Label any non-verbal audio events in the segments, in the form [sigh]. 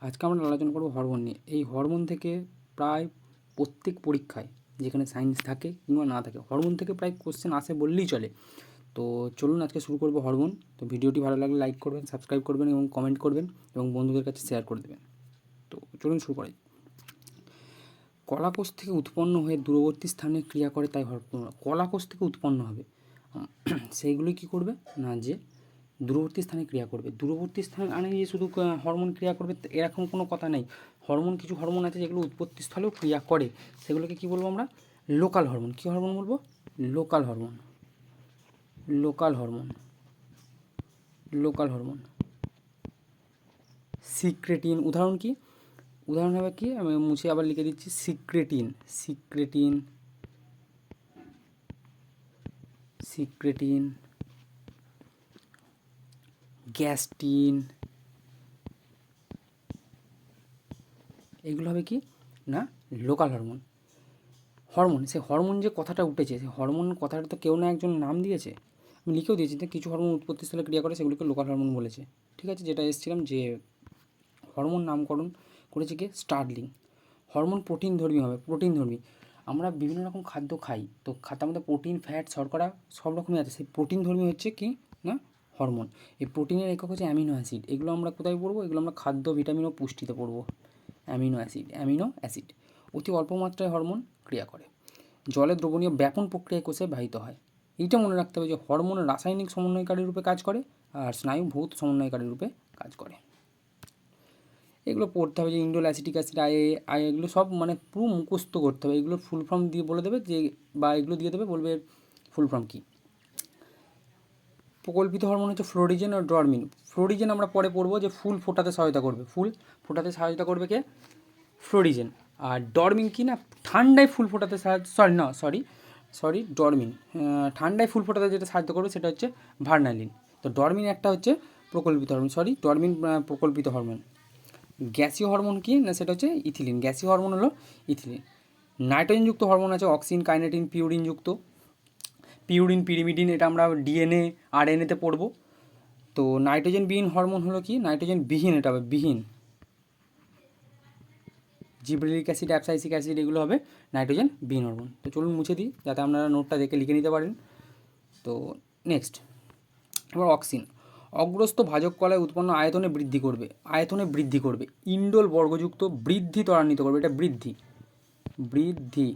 আজকে আমরা আলোচনা করব হরমোন নিয়ে। এই হরমোন থেকে প্রায় প্রত্যেক পরীক্ষায় যেখানে সায়েন্স থাকে কিংবা না থাকে হরমোন থেকে প্রায় কোশ্চেন আসে বললেই চলে। তো চলুন আজকে শুরু করব হরমোন তো ভিডিওটি ভালো লাগলে লাইক করবেন সাবস্ক্রাইব করবেন এবং কমেন্ট করবেন এবং বন্ধুদের কাছে শেয়ার করে দেবেন। তো চলুন শুরু করি কলাকোষ থেকে উৎপন্ন হয়ে দূরবর্তী স্থানে ক্রিয়া করে তাই হরমোন কলাকোষ থেকে উৎপন্ন হবে। [clears throat] সেইগুলি কী করবে? না, যে দূরবর্তী স্থানে ক্রিয়া করবে। দূরবর্তী স্থানে আনে যে শুধু হরমোন ক্রিয়া করবে এরকম কোনো কথা নেই। হরমোন কিছু হরমোন আছে যেগুলো উৎপত্তি স্থলেও ক্রিয়া করে। সেগুলোকে কী বলব আমরা? লোকাল হরমোন কী হরমোন বলব? Local hormone local hormone local hormone secretin উদাহরণ কি? উদাহরণ হবে কি? আমি মুছে আবার লিখে দিচ্ছি সিক্রেটিন সিক্রেটিন সিক্রেটিন গ্যাস্টিন এগুলো হবে কি? না, লোকাল হরমোন। হরমোন, সে হরমোন যে কথাটা উঠেছে, সে হরমোন কথাটা তো কেউ না একজন নাম দিয়েছে। আমি লিখেও দিয়েছি যে কিছু হরমোন উৎপত্তিস্থলে ক্রিয়া করে, সেগুলোকে লোকাল হরমোন বলেছে। ঠিক আছে, যেটা এসেছিলাম যে হরমোন নামকরণ করেছে কি? স্টার্লিং। হরমোন প্রোটিন ধর্মী হবে, প্রোটিন ধর্মী। আমরা বিভিন্ন রকম খাদ্য খাই, তো খাদ্যের মধ্যে প্রোটিন, ফ্যাট, শর্করা সব রকমই আছে। সেই প্রোটিন ধর্মী হচ্ছে কি? হরমোন। এই প্রোটিনের একক হচ্ছে অ্যামিনো অ্যাসিড। এগুলো আমরা কোথায় পড়ব? এগুলো আমরা খাদ্য ভিটামিন ও পুষ্টিতে পড়ব। Amino acid amino acid. অতি অল্প মাত্রায় হরমোন ক্রিয়া করে। জলে দ্রবণীয় ব্যাপন প্রক্রিয়ায় কোষে বাহিত হয়। এইটা মনে রাখতে হবে যে হরমোন রাসায়নিক সমন্বয়কারী রূপে কাজ করে আর স্নায়ু ভৌত সমন্বয়কারী রূপে কাজ করে। এগুলো পড়তে হবে যে indole acetic acid, I I, এগুলো সব মানে পুরো মুখস্থ করতে হবে। এগুলো ফুল ফর্ম দিয়ে বলে দেবে যে বা এগুলো দিয়ে দেবে বলবে ফুল ফর্ম কী। প্রকল্পিত হরমোন হচ্ছে ফ্লোরিজেন ও ডরমিন ফ্লোরিজেন আমরা পরে পড়ব যে ফুল ফোটাতে সহায়তা করবে। ফুল ফোটাতে সহায়তা করবে কে? ফ্লোরিজেন আর ডরমিন কি না? ঠান্ডায় ফুল ফোটাতে সাহায্য সরি না সরি সরি ডরমিন ঠান্ডায় ফুল ফোটাতে যেটা সাহায্য করবে সেটা হচ্ছে ভার্নালিন তো ডরমিন একটা হচ্ছে প্রকল্পিত হরমোন সরি ডরমিন প্রকল্পিত হরমোন গ্যাসীয় হরমোন কি না সেটা হচ্ছে ইথিলিন গ্যাসীয় হরমোন হলো ইথিলিন নাইট্রোজেনযুক্ত হরমোন আছে অক্সিন কাইনেটিন পিউরিনযুক্ত পিউরিন পিরিমিডিন এটা আমরা ডিএনএ আর আরএনএতে পড়ব। তো নাইট্রোজেন বিহীন হরমোন হলো কি? নাইট্রোজেন বিহীন এটা হবে, বিহীন। জিব্রেলিক অ্যাসিড, অ্যাপসাইসিক অ্যাসিড, এগুলো হবে নাইট্রোজেন বিহীন হরমোন তো চলুন মুছে দিই, যাতে আপনারা নোটটা দেখে লিখে নিতে পারেন। তো নেক্সট এবার অক্সিন অগ্রস্ত ভাজক কলায় উৎপন্ন আয়তনে বৃদ্ধি করবে, আয়তনে বৃদ্ধি করবে। ইন্ডোল বর্গযুক্ত বৃদ্ধি ত্বরান্বিত করবে, এটা বৃদ্ধি। বৃদ্ধি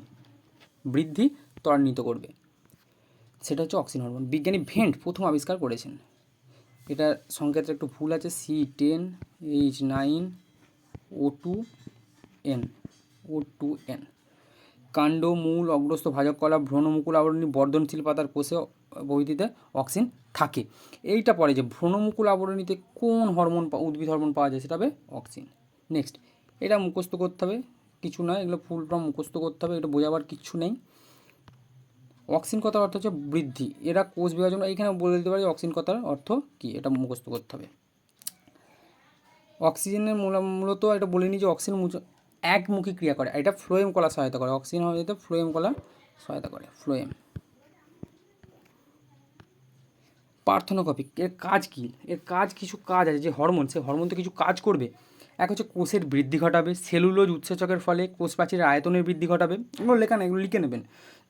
বৃদ্ধি ত্বরান্বিত করবে। সেটা হচ্ছে অক্সিন হরমোন বিজ্ঞানী ভেন্ট প্রথম আবিষ্কার করেছেন। এটা সংকেতটা একটু ভুল আছে C ten H nine O two N O two N কাণ্ড মূল অগ্রস্ত ভাজক কলা, ভ্রণমুকুল আবরণী, বর্ধনশীল পাতার কোষে প্রভৃতিতে অক্সিন থাকে। এইটা পরে যে ভ্রণমুকুল আবরণীতে কোন হরমোন উদ্ভিদ হরমোন পাওয়া যায় সেটা হবে অক্সিন নেক্সট এটা মুখস্থ করতে হবে, কিছু নয়, এগুলো ফুল ফর্ম মুখস্থ করতে হবে, এটা বোঝাবার কিছু নেই। অক্সিন কথার অর্থ হচ্ছে বৃদ্ধি। এরা কোষ বিভাজন এইখানে বলে দিতে পারি অক্সিন কথার অর্থ কি, এটা মুখস্থ করতে হবে। অক্সিজেনের মূল- মূলত এটা বলে নিই যে অক্সিজেন একমুখী ক্রিয়া করে, এটা ফ্লোয়েম কলা সহায়তা করে। অক্সিজেন হয়ে যেতে ফ্লোয়েম কলা সহায়তা করে, ফ্লোয়েম। পার্থনোকপি এর কাজ কি, এর কাজ কিছু কাজ আছে, যে হরমোন, সে হরমোন তো কিছু কাজ করবে। এক হচ্ছে কোষের বৃদ্ধি ঘটাবে, সেলুলোজ উৎসেচকের ফলে কোষ প্রাচীরের আয়তনের বৃদ্ধি ঘটাবে। এগুলো লেখা এগুলো লিখে নেবেন।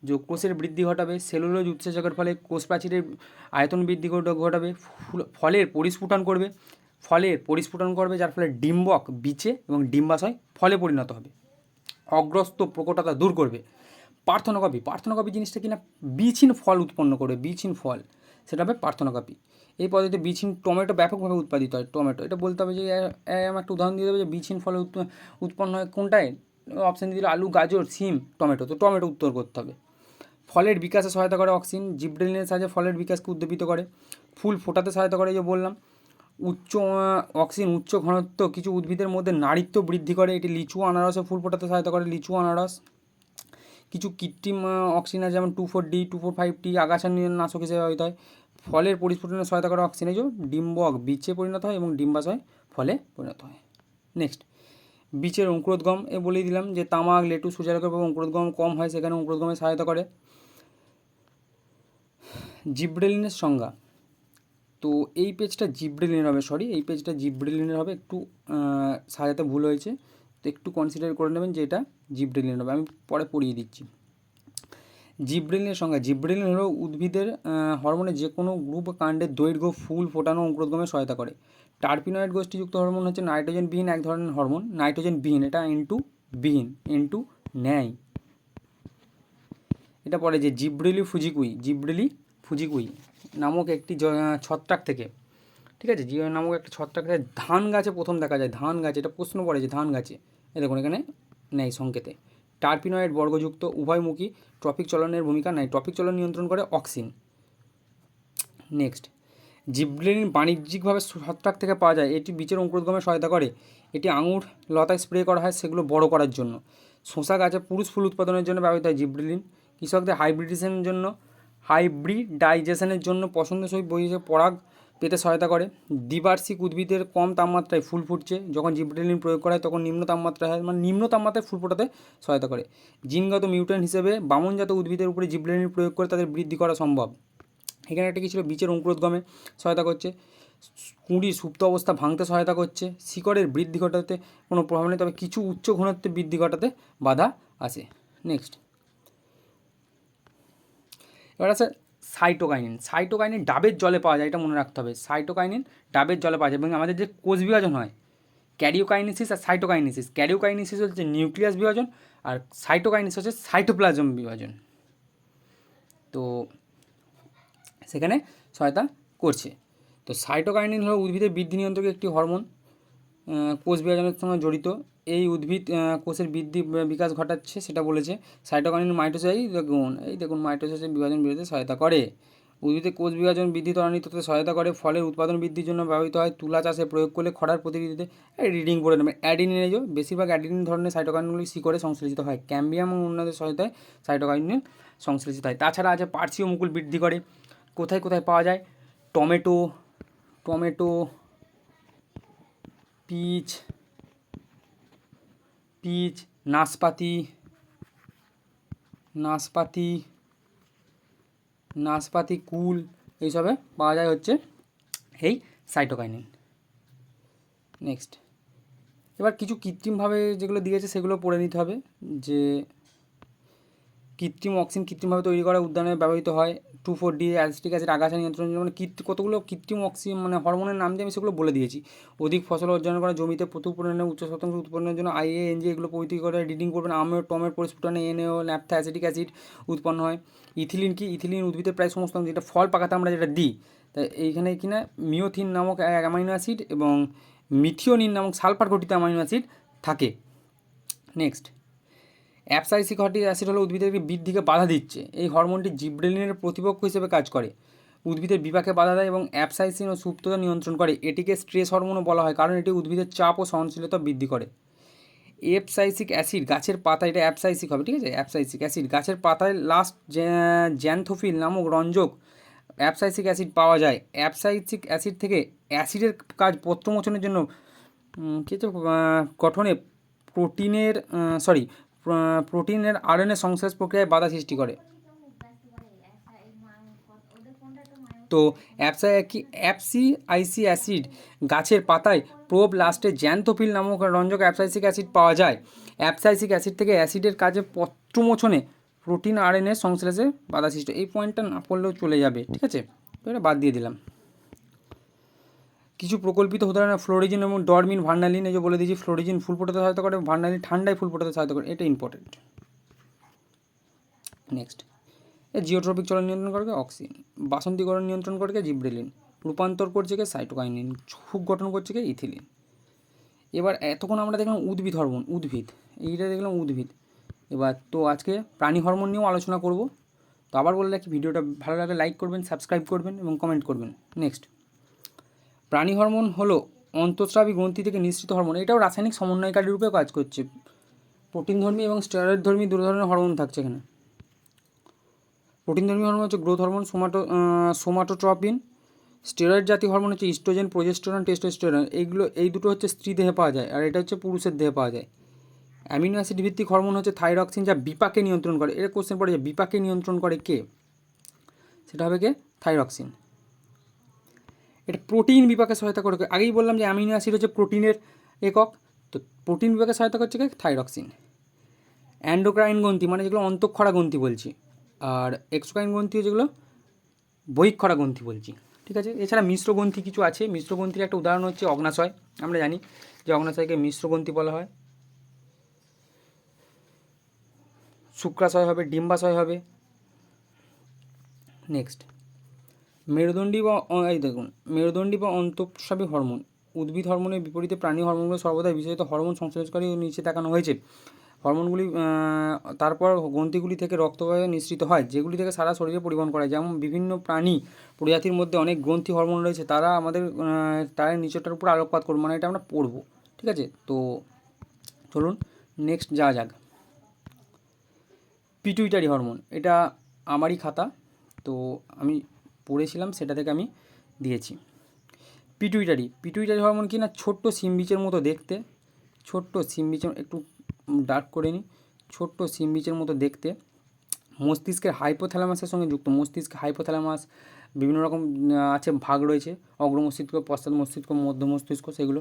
যে কোষের বৃদ্ধি ঘটাবে, সেলুলোজ উৎসেচকের ফলে কোষ প্রাচীরের আয়তন বৃদ্ধি ঘটাবে, ফুল- ফলের পরিস্ফুটন করবে। ফলের পরিস্ফুটন করবে, যার ফলে ডিম্বক বিচে এবং ডিম্বাশয় ফলে পরিণত হবে। অগ্রস্ত প্রকটতা দূর করবে। পার্থনকপি পার্থনকপি জিনিসটা কিনা বীজহীন ফল উৎপন্ন করবে বীজহীন ফল। সেটা হবে পার্থনকপি। এই পদ্ধতিতে বীজহীন টমেটো ব্যাপকভাবে উৎপাদিত হয় টমেটো এটা বলতে হবে যে এ- একটা উদাহরণ দিয়ে দেবে যে বীজহীন ফলে উৎপ- উৎপন্ন হয় কোনটায়? অপশান দিলে আলু গাজর সিম টমেটো তো টমেটো উত্তর করতে হবে। ফলের বিকাশে সহায়তা করে অক্সিন জিব্রেলিনের সাহায্যে ফলের বিকাশকে উদ্দীপিত করে ফুল ফোটাতে সহায়তা করে যে বললাম। উচ্চ আহ, অক্সিন উচ্চ ঘনত্ব কিছু উদ্ভিদের মধ্যে নারীত্ব বৃদ্ধি করে এটি লিচু আনারসে ফুল ফোটাতে সহায়তা করে লিচু আনারস। কিছু কৃত্রিম আছে যেমন two four D two four five T আগাছা নাশক হিসেবে ব্যবহৃত হয়। ফলের পরিস্ফুটনে সহায়তা করে অক্সিন এই ডিম্বক বীচে পরিণত হয় এবং ডিম্বাশয় ফলে পরিণত হয়। নেক্সট বীচের অঙ্কুরোদ্গম এ বলেই দিলাম যে তামাক লেটু সূর্যালোকের প্রভাবে অঙ্কুরোদ্গম কম হয়, সেখানে অঙ্কুরোদ্গমে সহায়তা করে। জিব্রেলিনের সংজ্ঞা। তো এই পেজটা জিব্রেলিনের হবে সরি এই পেজটা জিব্রেলিনের হবে। একটু সাজাতে ভুল হয়েছে। তো একটু কনসিডার করে নেবেন যে এটা জিব্রেলিন হবে। আমি পরে পড়িয়ে দিচ্ছি। জিব্রেলিনের সঙ্গে জিব্রেলিন হলো উদ্ভিদের হরমোনের যে কোনো গ্রুপ কাণ্ডের দৈর্ঘ্য, ফুল, ফোটানো অঙ্কুরোদ্গমে সহায়তা করে। টার্পিনয়েড গোষ্ঠীযুক্ত হরমোন হচ্ছে নাইট্রোজেন বিহীন এক ধরনের হরমোন নাইট্রোজেন বিহীন এটা ইনটু বিহীন ইনটু নেয় এটা পরে যে জিব্রেলি ফুজিকুই জিব্রেলি ফুজিকুই নামক একটি ছত্রাক থেকে, ঠিক আছে? জিও নামক একটা ছত্রাক থেকে ধান গাছে প্রথম দেখা যায়, ধান গাছে, এটা প্রশ্ন পড়ে যে ধান গাছে। এ দেখুন এখানে নেই সংকেতে। টার্পিনয়েড বর্গযুক্ত উভয়মুখী ট্রপিক চলনের ভূমিকা নেয়। ট্রপিক চলন নিয়ন্ত্রণ করে অক্সিন। নেক্সট। জিব্রেলিন বাণিজ্যিকভাবে ছত্রাক থেকে পাওয়া যায়। এটি বীজের অঙ্কুরোদ্গমে সহায়তা করে। এটি আঙুর লতায় স্প্রে করা হয় সেগুলো বড় করার জন্য। শসা গাছে পুরুষ ফুল উৎপাদনের জন্য ব্যবহৃত হয় জিব্রেলিন কৃষকদের হাইব্রিডেশনের জন্য, হাইব্রিডাইজেশনের জন্য পছন্দসই বহিষে পরাগ পেতে সহায়তা করে। দ্বিবার্ষিক উদ্ভিদের কম তাপমাত্রায় ফুল ফুটছে। যখন জিব্রেলিন প্রয়োগ করা হয়, তখন নিম্ন তাপমাত্রায় হয় মানে নিম্ন তাপমাত্রায় ফুল ফোটাতে সহায়তা করে। জিনগত মিউটেন্ট হিসেবে বামনজাত উদ্ভিদের উপরে জিব্রেলিন প্রয়োগ করে তাদের বৃদ্ধি করা সম্ভব। এখানে একটা কি ছিল? অঙ্কুরোদ্গমে সহায়তা করছে। কুঁড়ি সুপ্ত অবস্থা ভাঙতে সহায়তা করছে। শিকড়ের বৃদ্ধি ঘটাতে কোনো প্রভাব নেই, তবে কিছু উচ্চ ঘনত্বে বৃদ্ধি ঘটাতে বাধা আছে নেক্সট। এবার আছে সাইটোকাইনিন। সাইটোকাইনিন ডাবের জলে পাওয়া যায়, এটা মনে রাখতে হবে। সাইটোকাইনিন ডাবের জলে পাওয়া যায় এবং আমাদের যে কোষ বিভাজন হয়, ক্যারিওকাইনেসিস আর সাইটোকাইনেসিস। ক্যারিওকাইনেসিস হচ্ছে নিউক্লিয়াস বিভাজন আর সাইটোকাইনেসিস হচ্ছে সাইটোপ্লাজম বিভাজন। তো সেখানে সহায়তা করছে। তো সাইটোকাইনিন হলো উদ্ভিদের বৃদ্ধি নিয়ন্ত্রকের একটি হরমোন কোষ বিভাজনের সঙ্গে জড়িত। এই উদ্ভিদ কোষের বৃদ্ধি বিকাশ ঘটাচ্ছে, সেটা বলেছে সাইটোকাইনিন মাইটোসিস এই দেখুন এই দেখুন মাইটোসিসের বিভাজন বৃদ্ধিতে সহায়তা করে। উদ্ভিদে কোষ বিভাজন বৃদ্ধি ত্বরান্বিত সহায়তা করে, ফলের উৎপাদন বৃদ্ধির জন্য ব্যবহৃত হয়। তুলা চাষে প্রয়োগ করলে খরার প্রতিনিধিতে রিডিং করে নেবেন অ্যাডিনিন এই বেশিরভাগ অ্যাডিনিন ধরনের সাইটোকাইনগুলি শিকড়ে সংশ্লেষিত হয়। ক্যাম্বিয়াম এবং অন্যদের সহায়তায় সাইটোকাইনিন সংশ্লেষিত হয়। তাছাড়া আছে পার্সিও মুকুল বৃদ্ধি করে। কোথায় কোথায় পাওয়া যায়? টমেটো টমেটো পিচ পিচ, নাশপাতি নাশপাতি নাশপাতি, কুল এইসবে পাওয়া যায় হচ্ছে এই সাইটোকাইনিন। নেক্সট এবার কিছু কৃত্রিমভাবে যেগুলো দিয়েছে সেগুলো পড়ে নিতে হবে, যে কৃত্রিম অক্সিজেন কৃত্রিমভাবে তৈরি করা উদ্যানে ব্যবহৃত হয়। Two four D acetic acid, আগাছা নিয়ন্ত্রণের জন্য মানে কৃত্রি- কতগুলো কৃত্রিম অক্সিজেন মানে হরমোনের নাম দিয়ে আমি সেগুলো বলে দিয়েছি। অধিক ফসল অর্জন করা, জমিতে প্রচুর পরিমাণে উচ্চ শতাংশ উৎপন্নের জন্য আইএ এনজি এগুলো পৈতৃক করে রিডিং করবেন আমের টমের পরিস্ফুটনে এনএও ন্যাপথা অ্যাসিটিক অ্যাসিড উৎপন্ন হয়। ইথিলিন কি? ইথিলিন উদ্ভিদের প্রায় সমস্ত যেটা ফল পাকাতে আমরা যেটা দিই তাই এইখানে কিনা মিওথিন নামক অ্যামাইনো অ্যাসিড এবং মিথিওনিন নামক সালফার ঘটিত অ্যামাইনো অ্যাসিড থাকে। নেক্সট। অ্যাপসাইসিক হটিক অ্যাসিড হলো উদ্ভিদের একটি বৃদ্ধিকে বাধা দিচ্ছে। এই হরমোনটি জিব্রেলিনের প্রতিপক্ষ হিসেবে কাজ করে। উদ্ভিদের বিপাকে বাধা দেয় এবং অ্যাপসাইসিন ও সুপ্ততা নিয়ন্ত্রণ করে। এটিকে স্ট্রেস হরমোনও বলা হয়, কারণ এটি উদ্ভিদের চাপ ও সহনশীলতা বৃদ্ধি করে। এপসাইসিক অ্যাসিড গাছের পাতা এটা অ্যাপসাইসিক হবে, ঠিক আছে? অ্যাপসাইসিক অ্যাসিড গাছের পাতায় লাস্ট জ্যান্থোফিল নামক রঞ্জক অ্যাপসাইসিক অ্যাসিড পাওয়া যায়। অ্যাপসাইসিক অ্যাসিড থেকে অ্যাসিডের কাজ পত্রমোচনের জন্য কী গঠনে প্রোটিনের সরি প্রোটিনের আরএনএ সংশ্লেষ প্রক্রিয়ায় বাধা সৃষ্টি করে। তো অ্যাপসা আইসি অ্যাসিড গাছের পাতায় প্রোব লাস্টে জ্যান্থোফিল নামক রঞ্জক অ্যাপসাইসিক অ্যাসিড পাওয়া যায়। অ্যাপসাইসিক অ্যাসিড থেকে অ্যাসিডের কাজে পত্রমোচনে প্রোটিন আরএনএ সংশ্লেষে বাধা সৃষ্টি এই পয়েন্টটা না পড়লেও চলে যাবে, ঠিক আছে? তো এটা বাদ দিয়ে দিলাম। কিছু প্রকল্পিত হতে পারে না। ফ্লোরিজিন এবং ডরমিন ভার্নালিন এই যে বলে দিয়েছি, ফ্লোরিজিন ফুল ফোটাতে সহায়তা করে ভার্নালিন ঠান্ডায় ফুল ফোটাতে সহায়তা করে। এটা ইম্পর্টেন্ট নেক্সট এ জিওট্রপিক চলন নিয়ন্ত্রণ করে অক্সিজেন বাসন্তীকরণ নিয়ন্ত্রণ করে জিব্রেলিন, রূপান্তর করছে কে সাইটোকাইনিন হুক গঠন করছে কে ইথিলিন। এবার এতক্ষণ আমরা দেখলাম উদ্ভিদ হরমোন, উদ্ভিদ। এইটা দেখলাম উদ্ভিদ। এবার তো আজকে প্রাণী হরমোন নিয়েও আলোচনা করব। তো আবার বলে রাখি ভিডিওটা ভালো লাগলে লাইক করবেন সাবস্ক্রাইব করবেন এবং কমেন্ট করবেন। নেক্সট প্রাণী হরমোন হলো অন্তঃস্রাবী গ্রন্থি থেকে নিঃসৃত হরমোন। এটাও রাসায়নিক সমন্বয়কারী রূপে কাজ করছে। প্রোটিন ধর্মী এবং স্টেরয়েড ধর্মী দু ধরনের হরমোন থাকছে এখানে। প্রোটিন ধর্মী হরমোন হচ্ছে growth hormone, somato somatotropin, steroid জাতীয় হরমোন হচ্ছে ইস্ট্রোজেন, প্রোজেস্টেরন, টেস্টোস্টেরন। এইগুলো, এই দুটো হচ্ছে স্ত্রী দেহে পাওয়া যায় আর এটা হচ্ছে পুরুষের দেহে পাওয়া যায়। অ্যামিনো অ্যাসিড ভিত্তিক হরমোন হচ্ছে থাইরক্সিন যা বিপাকে নিয়ন্ত্রণ করে। এটা কোশ্চেন পড়ে যে বিপাকে নিয়ন্ত্রণ করে কে? সেটা হবে কে? থাইরক্সিন। এটা প্রোটিন বিপাকে সহায়তা করে। আগেই বললাম যে অ্যামিনো অ্যাসিড হচ্ছে প্রোটিনের একক। তো প্রোটিন বিপাকে সহায়তা করছে কি? থাইরক্সিন। অ্যান্ডোক্রাইন গ্রন্থি মানে যেগুলো অন্তঃক্ষরা গ্রন্থি বলছি। আর এক্সোক্রাইন গ্রন্থি যেগুলো বহিক্ষরা গ্রন্থি বলছি। ঠিক আছে? এছাড়া মিশ্র গ্রন্থি কিছু আছে। মিশ্র গ্রন্থির একটা উদাহরণ হচ্ছে অগ্নাশয়। আমরা জানি যে অগ্নাশয়কে মিশ্র গ্রন্থি বলা হয়। শুক্রাশয় হবে, ডিম্বাশয় হবে। নেক্সট। মেরুদণ্ডী বা এই দেখুন, মেরুদণ্ডী বা অন্তঃস্রাবী হরমোন, উদ্ভিদ হরমোনের বিপরীতে প্রাণী হরমোনগুলো সর্বদা বিশেষত হরমোন সংশ্লেষকারী নিচে দেখানো হয়েছে। হরমোনগুলি তারপর গ্রন্থিগুলি থেকে রক্তবাহে নিঃসৃত হয়, যেগুলি থেকে সারা শরীরে পরিবহন করা হয় যেমন বিভিন্ন প্রাণী প্রজাতির মধ্যে অনেক গ্রন্থি হরমোন রয়েছে, তারা আমাদের তার নিচটার উপর আলোকপাত করব মানে এটা আমরা পড়ব, ঠিক আছে? তো চলুন নেক্সট যা যাক। পিটুইটারি হরমোন এটা আমারই খাতা, তো আমি পড়েছিলাম, সেটা থেকে আমি দিয়েছি। পিটুইটারি পিটুইটারি হরমোন কি না, ছোট্ট সিমবিচের মতো দেখতে, ছোট্ট সিমবিচের একটু ডার্ক করে নিই ছোট্ট সিমবিচের মতো দেখতে। মস্তিষ্কের হাইপোথ্যালামাসের সঙ্গে যুক্ত, মস্তিষ্কে হাইপোথ্যালামাস বিভিন্ন রকম আছে, ভাগ রয়েছে অগ্র মস্তিষ্ক পশ্চাৎ মস্তিষ্ক, মধ্য মস্তিষ্ক, সেগুলো।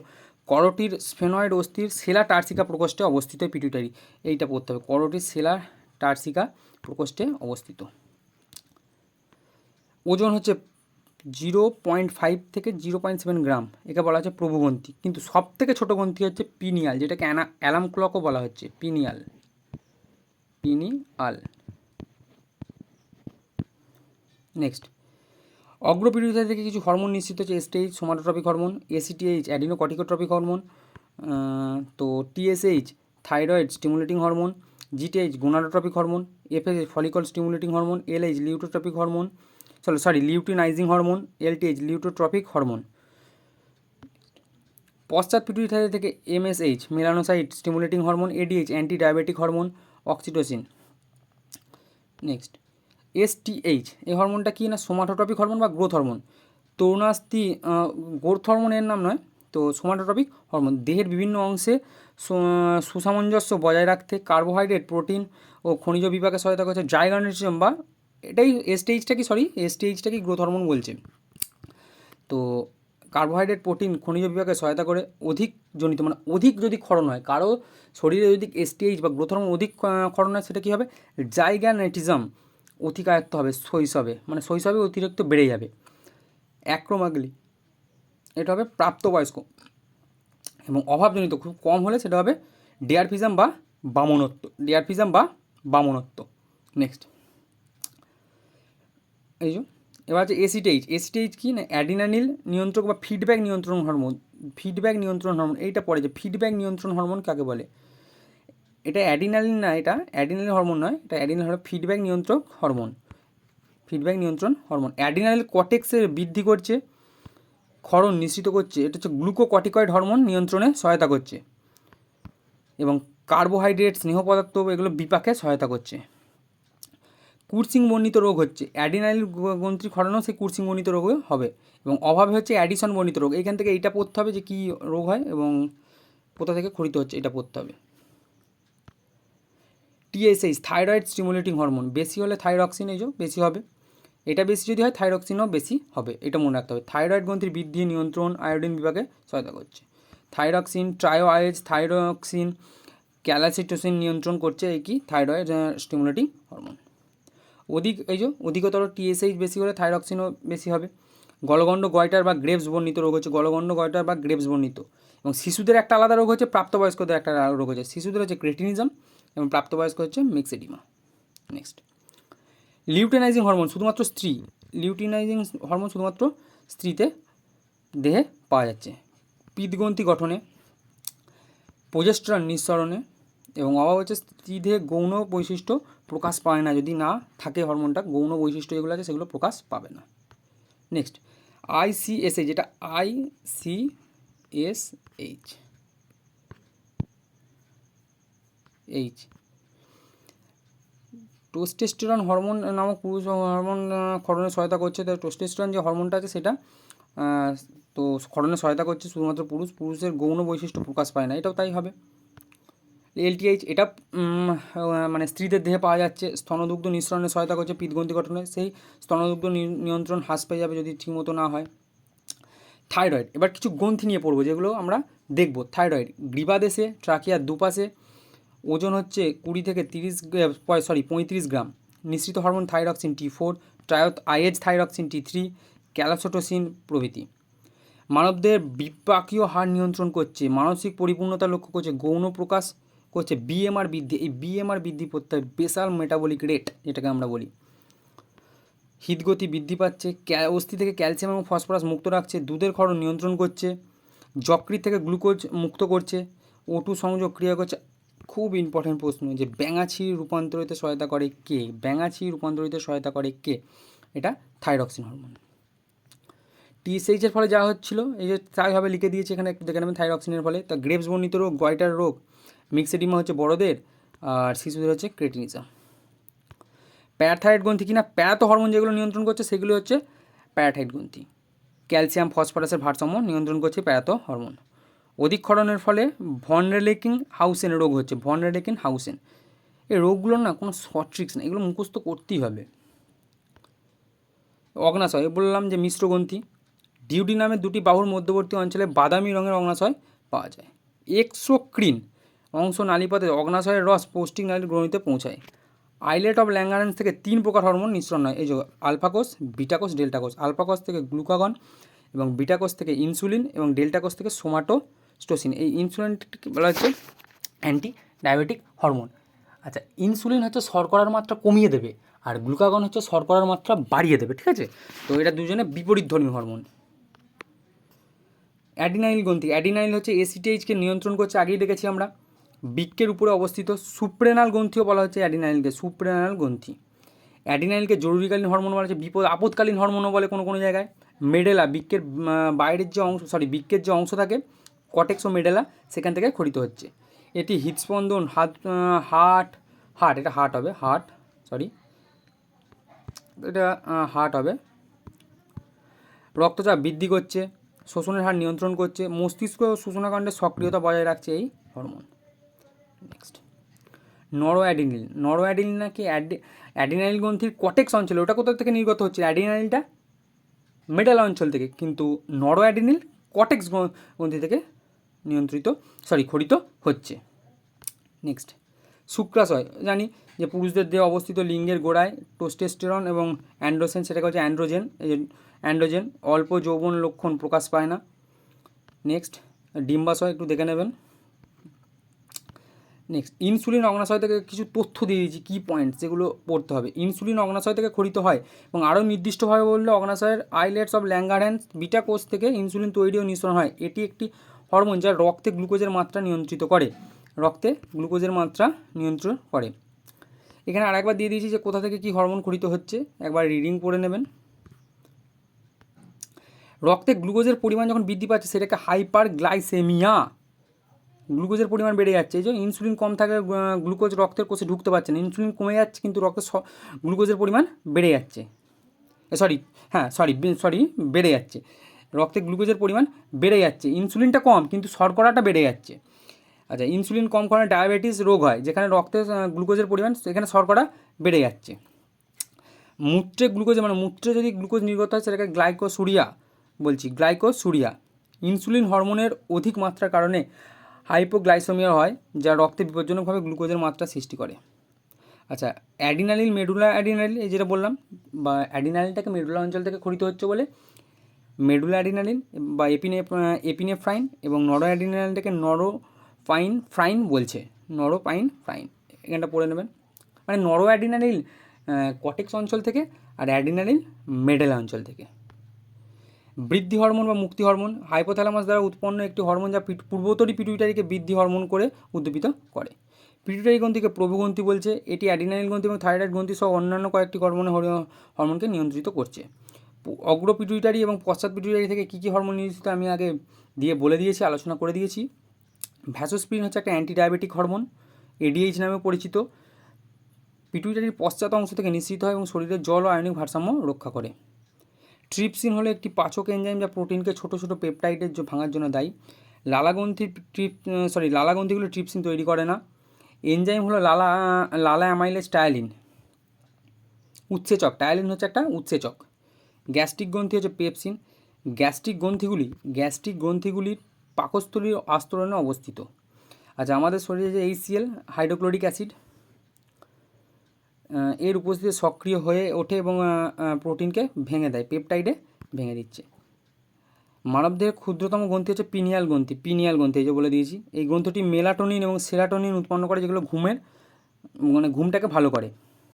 করটির স্ফেনয়েড অস্থির সেলা টার্সিকা প্রকোষ্ঠে অবস্থিত পিটুইটারি, এইটা পড়তে হবে। করটির সেলা টার্সিকা প্রকোষ্ঠে অবস্থিত। ওজন হচ্ছে জিরো পয়েন্ট ফাইভ থেকে জিরো পয়েন্ট সেভেন গ্রাম। একে বলা হচ্ছে প্রভুগ্রন্থি কিন্তু সব থেকে ছোটো গ্রন্থি হচ্ছে পিনিয়াল, যেটাকে অ্যানা অ্যালাম ক্লকও বলা হচ্ছে, পিনিয়াল। পিনিয়াল। নেক্সট। অগ্রপিরিয়ড থেকে কিছু হরমোন নিশ্চিত হচ্ছে, STH, somatotropic hormone, ACTH adrenocorticotropic hormone তো TSH, thyroid stimulating hormone, GTH, gonadotropic hormone FSH follicle stimulating hormone, LH, luteotropic hormone sorry luteinising hormone LTH luteotropic hormone পশ্চাৎ pituitary থেকে MSH melanocyte stimulating hormone ADH anti diabetic hormone oxytocin next STH এই হরমোনটা কি না? Somatotropic hormone বা growth hormone তরুণাস্তি growth হরমোনের নাম নয়, তো সোমাটোট্রপিক হরমোন দেহের বিভিন্ন অংশে সুসামঞ্জস্য বজায় রাখতে কার্বোহাইড্রেট প্রোটিন ও খনিজ বিভাগে সহায়তা করছে জাইগানিজম বা এটাই এসটিএইচটা কি সরি এসটিএইচটা কি গ্রোথ হরমোন বলছে? তো কার্বোহাইড্রেট প্রোটিন খনিজ বিভাগে সহায়তা করে অধিক জনিত মানে অধিক যদি ক্ষরণ হয়, কারও শরীরে যদি এসটিএইচ বা গ্রোথ হরমোন অধিক ক্ষরণ হয়, সেটা কী হবে? জাইগ্যানেটিজম অতিকায়ত্ত হবে, শৈশবে মানে শৈশবে অতিরিক্ত বেড়ে যাবে। অ্যাক্রোমাগলি এটা হবে প্রাপ্তবয়স্ক এবং অভাবজনিত, খুব কম হলে সেটা হবে ডিয়ারফিজম বা বামনত্ব, ডিয়ারফিজম বা বামনত্ব। নেক্সট এই যে, এবার হচ্ছে এসিটেইচ এসিটেইচ কি না অ্যাডিনানিল নিয়ন্ত্রক বা ফিডব্যাক নিয়ন্ত্রণ হরমোন ফিডব্যাক নিয়ন্ত্রণ হরমোন এইটা পড়ে যে ফিডব্যাক নিয়ন্ত্রণ হরমোন কাকে বলে? এটা অ্যাডিনালিন না, এটা অ্যাডিনালিন হরমোন নয়, এটা অ্যাডিনাল হলো ফিডব্যাক নিয়ন্ত্রক হরমোন ফিডব্যাক নিয়ন্ত্রণ হরমোন অ্যাডিনাল কটেক্সের বৃদ্ধি করছে, ক্ষরণ নিশ্চিত করছে, এটা হচ্ছে গ্লুকোকটিকয়েড হরমোন নিয়ন্ত্রণে সহায়তা করছে এবং কার্বোহাইড্রেট স্নেহ পদার্থ, এগুলো বিপাকে সহায়তা করছে। কুর্সিং বর্ণিত রোগ হচ্ছে। অ্যাডিনাইল গ্রন্থি ক্ষরণও সেই কুর্সিং বর্ণিত রোগ হবে। এবং অভাবে হচ্ছে অ্যাডিসন বর্ণিত রোগ। এইখান থেকে এইটা পড়তে হবে যে কী রোগ হয় এবং কোথা থেকে খরিত হচ্ছে এটা পড়তে হবে। TSH, thyroid stimulating hormone. বেশি হলে থাইরক্সিন, এই বেশি হবে। এটা বেশি যদি হয়, থাইরক্সিনও বেশি হবে। এটা মনে রাখতে হবে। থাইরয়েড গ্রন্থির বৃদ্ধি, নিয়ন্ত্রণ, আয়োডিন বিভাগে সহায়তা করছে। থাইরক্সিন ট্রায়োআইজ থাইরক্সিন, ক্যালাসিটোসিন নিয়ন্ত্রণ করছে এই কি? Thyroid stimulating hormone. অধিক, এই যে অধিকতর টিএসএইচ বেশি হলে থাইরক্সিনও বেশি হবে। গলগণ্ড গয়টার বা গ্রেপস বর্ণিত রোগ হচ্ছে গলগণ্ড গয়টার বা গ্রেপস বর্ণিত। এবং শিশুদের একটা আলাদা রোগ হচ্ছে প্রাপ্তবয়স্কদের একটা রোগ হচ্ছে। শিশুদের হচ্ছে ক্রেটিনিজম এবং প্রাপ্তবয়স্ক হচ্ছে মিক্সেডিমা নেক্সট লিউটেনাইজিং হরমোন শুধুমাত্র স্ত্রী। লিউটিনাইজিং হরমোন শুধুমাত্র স্ত্রীতে দেহে পাওয়া যাচ্ছে। পিতগ্রন্থি গঠনে প্রজেস্ট্রন নিঃসরণে এবং অভাব হচ্ছে স্ত্রী দেহে গৌণ বৈশিষ্ট্য প্রকাশ পায় না। যদি না থাকে হরমোনটা, গৌণ বৈশিষ্ট্য যেগুলো আছে সেগুলো প্রকাশ পাবে না। নেক্সট আইসিএসএইচ যেটা I C S H H testosterone hormone নামক পুরুষ হরমোন ক্ষরণে সহায়তা করছে। তো টোস্টেস্টেরন যে হরমোনটা আছে সেটা তো ক্ষরণে সহায়তা করছে শুধুমাত্র পুরুষ। পুরুষের গৌণ বৈশিষ্ট্য প্রকাশ পায় না। এটাও তাই হবে। এলটিএইচ, এটা মানে স্ত্রীদের দেহে পাওয়া যাচ্ছে। স্তনদুগ্ধ নিঃসরণে সহায়তা করছে পিতগ্রন্থি গঠনে। সেই স্তনদুগ্ধ নিয়ন্ত্রণ হ্রাস পেয়ে যাবে যদি ঠিকমতো না হয়। থাইরয়েড, এবার কিছু গ্রন্থি নিয়ে পড়ব, যেগুলো আমরা দেখব। থাইরয়েড, গ্রীবাদেশে, ট্রাকিয়ার দুপাশে, ওজন হচ্ছে কুড়ি থেকে তিরিশ সরি পঁয়ত্রিশ গ্রাম। নিঃসৃত হরমোন থাইরক্সিন টি ফোর ট্রায়ত আইএচ থাইরক্সিন টি থ্রি, ক্যালাসোটোসিন প্রভৃতি। মানবদের বিপাকীয় হার নিয়ন্ত্রণ করছে। মানসিক পরিপূর্ণতা লক্ষ্য করছে। গৌণ প্রকাশ করছে বিএমআর বৃদ্ধি, এই বিএমআর বৃদ্ধি করতে হয় বেসাল মেটাবলিক রেট যেটাকে আমরা বলি। হৃদগতি বৃদ্ধি পাচ্ছে অস্থি থেকে ক্যালসিয়াম এবং ফসফরাস মুক্ত রাখছে, দুধের ক্ষরণ নিয়ন্ত্রণ করছে, যকৃৎ থেকে গ্লুকোজ মুক্ত করছে ওটু সংযোগ ক্রিয়া করছে। খুব ইম্পর্টেন্ট প্রশ্ন যে ব্যাঙাছি রূপান্তরিত সহায়তা করে কে? ব্যাঙাছি রূপান্তরিত সহায়তা করে কে? এটা থাইরক্সিন হরমোন টিএসএইচের ফলে যা হচ্ছিল, এই যে তাইভাবে লিখে দিয়েছে এখানে একটু দেখে নেবেন থাইরক্সিনের ফলে, তা গ্রেপস বর্ণিত রোগ গয়টার রোগ মিক্সেডিমা হচ্ছে বড়দের, আর শিশুদের হচ্ছে ক্রেটিনিজম। প্যারাথাইড গ্রন্থি কিনা প্যারাতো হরমোন যেগুলো নিয়ন্ত্রণ করছে, সেগুলো হচ্ছে প্যারাথাইড গ্রন্থি। ক্যালসিয়াম, ফসফরাসের ভারসাম্য নিয়ন্ত্রণ করছে প্যারাতো হরমোন। অধিক ক্ষরণের ফলে ভনরেলেকিং হাউসেন রোগ হচ্ছে, ভনরেলেকিং হাউসেন। এই রোগগুলোর না কোনো শর্ট ট্রিক্স না এগুলো মুখস্থ করতেই হবে। অগ্নাশয় বললাম যে মিশ্র গ্রন্থি। ডিউডি নামে দুটি বাহুর মধ্যবর্তী অঞ্চলে বাদামি রঙের অগ্নাশয় পাওয়া যায়। এক্সোক্রিন অংশ নালীপথে অগ্নাশয়ের রস পৌষ্টিক নালীর গ্রহণীতে পৌঁছায়। আইলেট অফ ল্যাঙ্গারেন্স থেকে তিন প্রকার হরমোন নিঃসরণ হয়। এই যে আলফা কোষ বিটা কোষ ডেল্টা কোষ আলফা কোষ থেকে গ্লুকাগন এবং বিটা কোষ থেকে ইনসুলিন এবং ডেল্টা কোষ থেকে সোমাটোস্টোসিন এই ইনসুলিনটিকে বলা হচ্ছে? অ্যান্টি ডায়াবেটিক হরমোন আচ্ছা ইনসুলিন হচ্ছে শর্করার মাত্রা কমিয়ে দেবে আর গ্লুকাগন হচ্ছে শর্করার মাত্রা বাড়িয়ে দেবে, ঠিক আছে? তো এটা দুজনে বিপরীত ধর্মী হরমোন অ্যাডিনাইল গ্রন্থি। অ্যাডিনাইল হচ্ছে এসিটিএইচকে নিয়ন্ত্রণ করছে, আগেই দেখেছি আমরা। বৃক্কের উপরে অবস্থিত সুপ্রেনাল গ্রন্থিও বলা হচ্ছে অ্যাডিনাইলকে, সুপ্রেনাল গ্রন্থি। অ্যাডিনাইলকে জরুরিকালীন হরমোন বলা হচ্ছে বিপদ, আপদকালীন হরমোনও বলে কোনো কোনো জায়গায়। মেডেলা বৃক্কের বাইরের যে অংশ সরি বৃক্কের যে অংশ থাকে কটেক্স ও মেডেলা, সেখান থেকে খরিত হচ্ছে। এটি হৃদস্পন্দন, হাত হার্ট হার্ট এটা হার্ট হবে হার্ট সরি এটা হার্ট হবে। রক্তচাপ বৃদ্ধি করছে, শোষণের হার নিয়ন্ত্রণ করছে, মস্তিষ্ক ও শোষণাকাণ্ডের সক্রিয়তা বজায় রাখছে এই hormone. Next nor adrenal nor adrenal নাকি অ্যাডিনাইল গ্রন্থির কটেক্স অঞ্চলে ওটা কোথা থেকে নির্গত হচ্ছে? অ্যাডিনাইলটা মেডাল অঞ্চল থেকে, কিন্তু নরো অ্যাডিনিল কটেক্স গ্র- গ্রন্থি থেকে নিয়ন্ত্রিত সরি খরিত হচ্ছে। নেক্সট শুক্রাশয়। জানি যে পুরুষদের দেহে অবস্থিত লিঙ্গের গোড়ায় টোস্টেস্টেরন এবং অ্যান্ড্রোসেন সেটাকে হচ্ছে অ্যান্ড্রোজেন অ্যান্ড্রোজেন, অল্প যৌবন লক্ষণ প্রকাশ পায় না। নেক্সট ডিম্বাশয় একটু দেখে নেবেন। নেক্সট ইনসুলিন অগ্নাশয় থেকে কিছু তথ্য দিয়ে দিয়েছি কী পয়েন্ট যেগুলো পড়তে হবে। ইনসুলিন অগ্নাশয় থেকে খরিত হয় এবং আরও নির্দিষ্টভাবে বললে অগ্নাশয়ের আইলেটস অফ ল্যাঙ্গারহ্যান্স বিটা কোষ থেকে ইনসুলিন তৈরি ও নিঃসরণ হয়। এটি একটি হরমোন যা রক্তে গ্লুকোজের মাত্রা নিয়ন্ত্রিত করে। রক্তে গ্লুকোজের মাত্রা নিয়ন্ত্রণ করে। এখানে আরেকবার দিয়ে দিয়েছি যে কোথা থেকে কী হরমোন খরিত হচ্ছে, একবার রিডিং পড়ে নেবেন। রক্তে গ্লুকোজের পরিমাণ যখন বৃদ্ধি পাচ্ছে, সেটাকে হাইপার গ্লাইসেমিয়া গ্লুকোজের পরিমাণ বেড়ে যাচ্ছে। এই যে ইনসুলিন কম থাকলে গ্লুকোজ রক্তের কোষে ঢুকতে পারছে না। ইনসুলিন কমে যাচ্ছে কিন্তু রক্তের গ্লুকোজের পরিমাণ বেড়ে যাচ্ছে। সরি হ্যাঁ সরি সরি বেড়ে যাচ্ছে। রক্তে গ্লুকোজের পরিমাণ বেড়ে যাচ্ছে। ইনসুলিনটা কম, কিন্তু শর্করাটা বেড়ে যাচ্ছে। আচ্ছা ইনসুলিন কম করে ডায়াবেটিস রোগ হয়, যেখানে রক্তে গ্লুকোজের পরিমাণ, সেখানে শর্করা বেড়ে যাচ্ছে। মূত্রে গ্লুকোজ মানে মূত্রে যদি গ্লুকোজ নির্গত হয়, সেটাকে গ্লাইকোসুরিয়া বলছি, গ্লাইকোসুরিয়া। ইনসুলিন হরমোনের অধিক মাত্রার কারণে হাইপোগ্লাইসোমিয়া হয়, যা রক্তে বিপজ্জনকভাবে গ্লুকোজের মাত্রা সৃষ্টি করে। আচ্ছা অ্যাডিনালিন মেডুলা অ্যাডিনালিন, এই যেটা বললাম, বা অ্যাডিনালিনটাকে মেডুলা অঞ্চল থেকে খরিত হচ্ছে বলে মেডুলা অ্যাডিনালিন বা এপিনে, এপিনেফ্রাইন এবং নরো অ্যাডিনালিনটাকে নরো ফাইন ফ্রাইন বলছে নরো পাইন ফ্রাইন, এখানটা পড়ে নেবেন। মানে নরো অ্যাডিনালিন কটেক্স অঞ্চল থেকে আর অ্যাডিনালিন মেডেলা অঞ্চল থেকে। বৃদ্ধি হরমোন বা মুক্তি হরমোন হাইপোথ্যালামাস দ্বারা উৎপন্ন একটি হরমোন যা পূর্বতরী পিটুইটারিকে বৃদ্ধি হরমোন করে উদ্দীপিত করে। পিটুইটারি গ্রন্থিকে প্রভুগ্রন্থি বলছে, এটি অ্যাডিনাইল গ্রন্থি এবং থাইরয়েড গ্রন্থি সহ অন্যান্য কয়েকটি হরমোনে হরমোনকে নিয়ন্ত্রিত করছে। অগ্র পিটুইটারি এবং পশ্চাৎ পিটুইটারি থেকে কী কী হরমোন নিয়ন্ত্রিত আমি আগে দিয়ে বলে দিয়েছি, আলোচনা করে দিয়েছি। ভ্যাসোস্প্রিন হচ্ছে একটা অ্যান্টি ডায়াবেটিক হরমোন এডিএইচ নামে পরিচিত। পিটুইটারির পশ্চাৎ অংশ থেকে নিঃসৃত হয় এবং শরীরের জল ও আয়নিক ভারসাম্য রক্ষা করে। ট্রিপসিন হলো একটি পাচক এনজাইম যা প্রোটিনকে ছোট ছোট পেপটাইডের ভাঙার জন্য দায়ী। লালাগ্রন্থি ট্রিপ সরি লালাগ্রন্থিগুলো ট্রিপসিন তৈরি করে না। এনজাইম হলো লালা লালা অ্যামাইলেজ টায়ালিন উৎসেচক, টায়ালিন হচ্ছে একটা উৎসেচক। গ্যাস্ট্রিক গ্রন্থি হচ্ছে পেপসিন। গ্যাস্ট্রিক গ্রন্থিগুলি, গ্যাস্ট্রিক গ্রন্থিগুলির পাকস্থলীর আস্তরণে অবস্থিত। আচ্ছা আমাদের শরীরে যে এইচসিএল হাইড্রোক্লোরিক অ্যাসিড এর উপস্থিতি সক্রিয় হয়ে ওঠে এবং প্রোটিনকে ভেঙে দেয়, পেপটাইডে ভেঙে দিচ্ছে। মানবদেহের ক্ষুদ্রতম গ্রন্থি হচ্ছে পিনিয়াল গ্রন্থি পিনিয়াল গ্রন্থি এই যে বলে দিয়েছি। এই গ্রন্থটি মেলাটোনিন এবং সেরাটোনিন উৎপন্ন করে, যেগুলো ঘুমের মানে ঘুমটাকে ভালো করে।